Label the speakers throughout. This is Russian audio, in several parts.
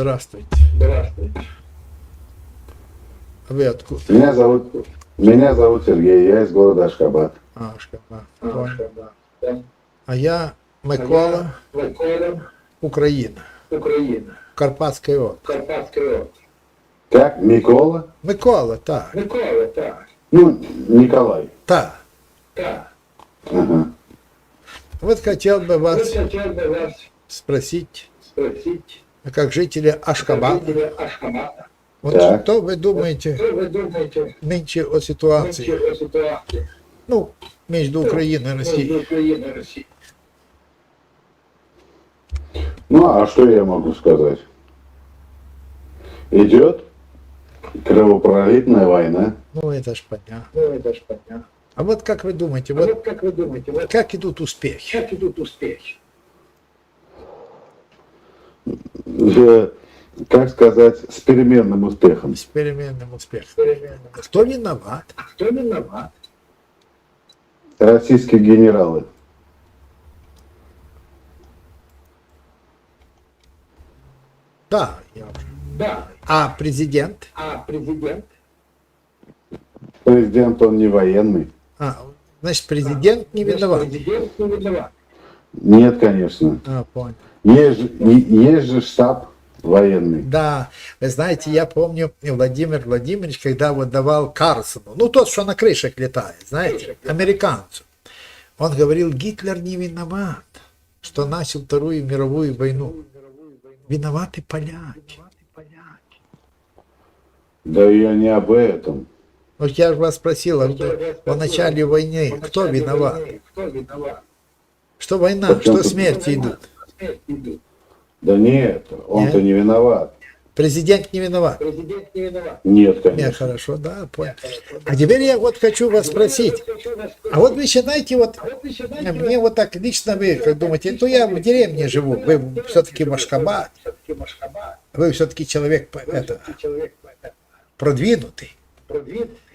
Speaker 1: Здравствуйте.
Speaker 2: Здравствуйте.
Speaker 1: А вы откуда?
Speaker 3: Меня зовут, меня зовут Сергей, я из города Ашхабад.
Speaker 1: А, Ашхабад.
Speaker 2: А,
Speaker 1: Понял.
Speaker 2: Ашхабад. Да.
Speaker 1: А я Микола,
Speaker 2: Микола,
Speaker 1: Україна.
Speaker 2: Україна.
Speaker 1: Карпатська область.
Speaker 2: Карпатська область.
Speaker 3: Как? Микола?
Speaker 1: Микола, так.
Speaker 2: Микола, так.
Speaker 3: Ну, Николай.
Speaker 1: Так.
Speaker 2: Так.
Speaker 3: Ага.
Speaker 1: Вот хотел бы вас
Speaker 2: хотел бы вас
Speaker 1: спросить,
Speaker 2: спросить,
Speaker 1: как жители Ашхабада, вот
Speaker 3: Так.
Speaker 1: что вы думаете
Speaker 2: что вы думаете
Speaker 1: нынче о ситуации,
Speaker 2: нынче о ситуации
Speaker 1: ну, между Украиной и
Speaker 2: между
Speaker 1: Россией?
Speaker 2: Украиной и Россией?
Speaker 3: Ну, а что я могу сказать? Идет кровопролитная война.
Speaker 1: Ну, это ж понятно.
Speaker 2: Ну, это ж понятно.
Speaker 1: А вот как вы думаете,
Speaker 2: А
Speaker 1: вот
Speaker 2: вот как вы думаете, вот
Speaker 1: как идут успехи?
Speaker 2: как идут успехи?
Speaker 3: Э, Как сказать, с переменным успехом.
Speaker 1: С переменным успехом.
Speaker 2: Перемены.
Speaker 1: Кто виноват?
Speaker 2: А кто виноват?
Speaker 3: Российские генералы.
Speaker 1: Да. я уже.
Speaker 2: Да.
Speaker 1: А президент?
Speaker 2: А президент?
Speaker 3: Президент, он не военный.
Speaker 1: А, значит, президент не виноват.
Speaker 2: Президент не виноват.
Speaker 3: Нет, конечно.
Speaker 1: А, понял.
Speaker 3: Есть есть же штаб военный.
Speaker 1: Да, вы знаете, я помню Владимир Владимирович, когда вот давал Карсону, ну тот, что на крышах летает, знаете, американцу, он говорил, Гитлер не виноват, что начал Вторую мировую войну. Виноваты поляки.
Speaker 3: Да я не об этом.
Speaker 1: Вот я же вас спросил, а о начале войны, кто виноват?
Speaker 2: Кто виноват?
Speaker 1: Что война, что смерти идут?
Speaker 3: Да нет, он-то
Speaker 1: Нет?
Speaker 3: не виноват.
Speaker 1: Президент не виноват.
Speaker 2: Президент не виноват.
Speaker 3: Нет,
Speaker 1: Не,
Speaker 3: конечно.
Speaker 1: хорошо, да, понял. А теперь я вот хочу вас спросить, а вот вы считаете, вот
Speaker 2: а
Speaker 1: Мне вот так лично вы, как думаете, ну я в деревне живу, вы все-таки
Speaker 2: Машхабад,
Speaker 1: вы все-таки человек это,
Speaker 2: человек
Speaker 1: продвинутый.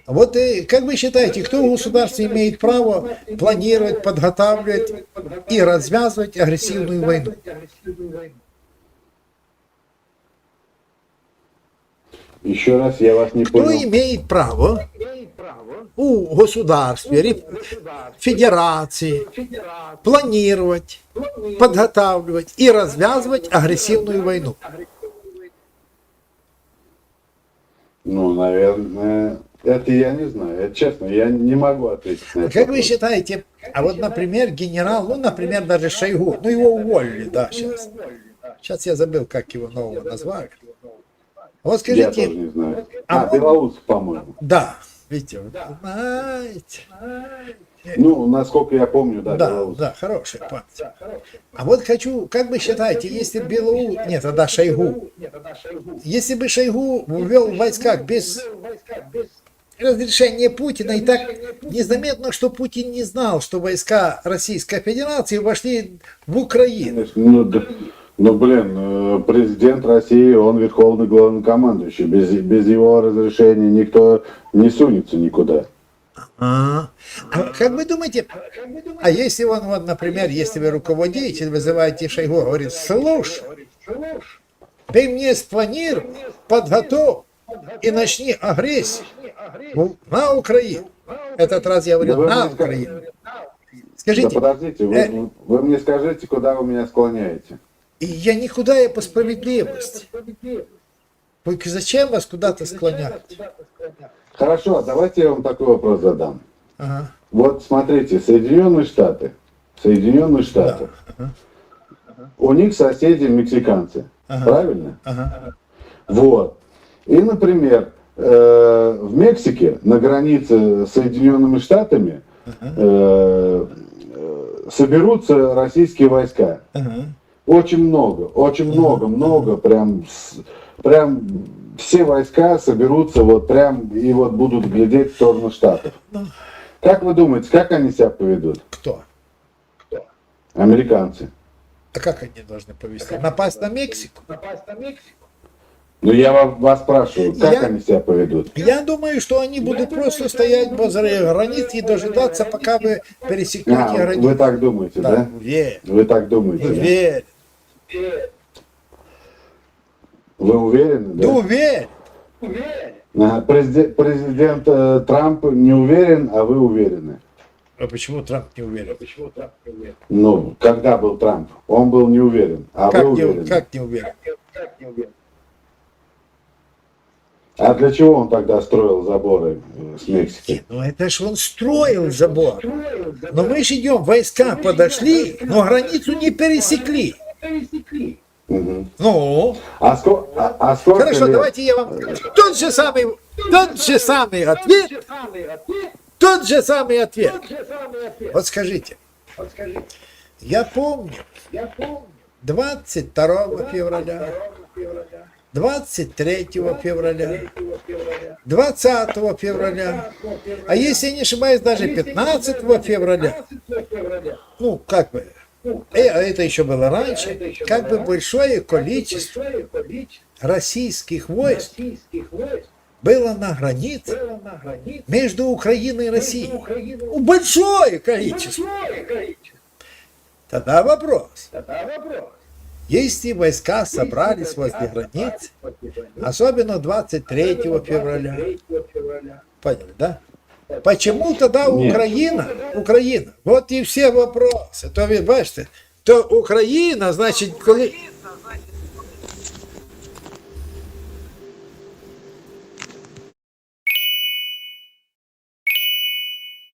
Speaker 1: Вот э, как вы считаете, кто в государстве имеет право планировать, подготавливать и развязывать агрессивную войну?
Speaker 3: Еще раз я вас не
Speaker 1: Кто
Speaker 3: понял.
Speaker 1: право
Speaker 2: Имеет право
Speaker 1: у государстве,
Speaker 2: государство,
Speaker 1: федерации планировать, подготавливать и развязывать агрессивную войну.
Speaker 3: Ну, наверное, это я не знаю. Это честно, я не могу ответить на это.
Speaker 1: Как вы считаете, а вот, например, генерал, ну, например, даже Шойгу, ну, его уволили, да, сейчас. Сейчас я забыл, как его нового назвали. А Вот
Speaker 3: Я тоже
Speaker 1: скажите,
Speaker 3: не знаю.
Speaker 1: а
Speaker 3: А, Белоус, по-моему.
Speaker 1: да, видите, вот знаете,
Speaker 3: Ну, насколько я помню, да,
Speaker 1: да,
Speaker 3: Белоус.
Speaker 1: да, хорошая память. А вот хочу, как вы считаете, если Белоу, нет, тогда Шойгу,
Speaker 2: Нет, тогда Шойгу.
Speaker 1: если бы Шойгу ввел в войсках без Разрешения Путина, и так незаметно, что Путин не знал, что войска Российской Федерации вошли в Украину.
Speaker 3: Ну, да- ну, блин, э, президент России, он верховный главнокомандующий. Без, без его разрешения никто не сунется никуда.
Speaker 1: А, а как вы думаете, а если он, вот, например, если вы руководитель, вызываете Шойгу, говорит, слушай,
Speaker 2: Слушай,
Speaker 1: ты мне спланируй, подготовь и начни агрессию в- на Украину. Этот раз я говорю,
Speaker 3: Да
Speaker 1: на Украину.
Speaker 3: Да
Speaker 1: Скажите,
Speaker 3: подождите, вы,
Speaker 1: э,
Speaker 3: вы мне скажите, куда вы меня склоняете?
Speaker 1: и я никуда я по справедливости. Вы зачем вас куда-то склонять?
Speaker 3: Хорошо, давайте я вам такой вопрос задам.
Speaker 1: Ага.
Speaker 3: Вот смотрите, Соединенные Штаты, Соединенные Штаты, у них соседи мексиканцы,
Speaker 1: Ага.
Speaker 3: правильно?
Speaker 1: Ага.
Speaker 3: Вот. И, например, э, в Мексике на границе с Соединенными Штатами э, соберутся российские войска. Очень много, очень много, много, прям, прям все войска соберутся вот прям и вот будут глядеть в сторону Штатов. Как вы думаете, как они себя поведут,
Speaker 1: Кто?
Speaker 3: американцы?
Speaker 1: А как они должны повести? Напасть на Мексику?
Speaker 2: напасть на Мексику.
Speaker 3: Ну я вас, вас спрашиваю, как
Speaker 1: Я-
Speaker 3: они себя поведут?
Speaker 1: Я думаю, что они будут просто стоять возле границ и дожидаться, пока вы пересекете
Speaker 3: А, вы
Speaker 1: границу.
Speaker 3: так думаете, да?
Speaker 1: Уверен,
Speaker 3: Вы так думаете, да?
Speaker 1: уверен.
Speaker 2: Э,
Speaker 3: Вы уверены?
Speaker 1: Да уверен.
Speaker 2: Уверен.
Speaker 3: Ага, Президент, президент э, Трамп не уверен, а вы уверены.
Speaker 1: А почему Трамп не уверен?
Speaker 2: Почему Трамп не уверен?
Speaker 3: Ну, когда был Трамп? Он был не уверен, а
Speaker 1: Как
Speaker 3: вы
Speaker 1: не,
Speaker 3: уверены.
Speaker 1: как не уверен?
Speaker 2: Как не уверен?
Speaker 3: А для чего он тогда строил заборы э, с Мексикой?
Speaker 1: Ну это ж он строил забор. Но мы же идем, войска подошли, но границу не пересекли.
Speaker 3: Мгм.
Speaker 1: Ну,
Speaker 3: А, ско- а- а сколько
Speaker 1: хорошо,
Speaker 3: лет?
Speaker 1: давайте я вам скажу. Тот же самый, тот же самый ответ,
Speaker 2: Тот же самый ответ.
Speaker 1: Вот скажите, я помню
Speaker 2: я помню.
Speaker 1: 22 февраля,
Speaker 2: 2 февраля,
Speaker 1: 23 февраля,
Speaker 2: 3 февраля,
Speaker 1: 20 февраля,
Speaker 2: 5 февраля,
Speaker 1: а если не ошибаюсь, даже 15 февраля,
Speaker 2: 15 февраля.
Speaker 1: ну, как бы, э, а это еще было раньше, как бы большое количество российских войск было на границе между Украиной и Россией. Ну. Большое количество. Тогда вопрос.
Speaker 2: Тогда вопрос.
Speaker 1: Если войска собрались возле границ, особенно 23 февраля,
Speaker 2: 3 февраля.
Speaker 1: поняли, да? Почему тогда. Украина, Украина, вот и все вопросы, то ви бачите, то Україна, значить, коли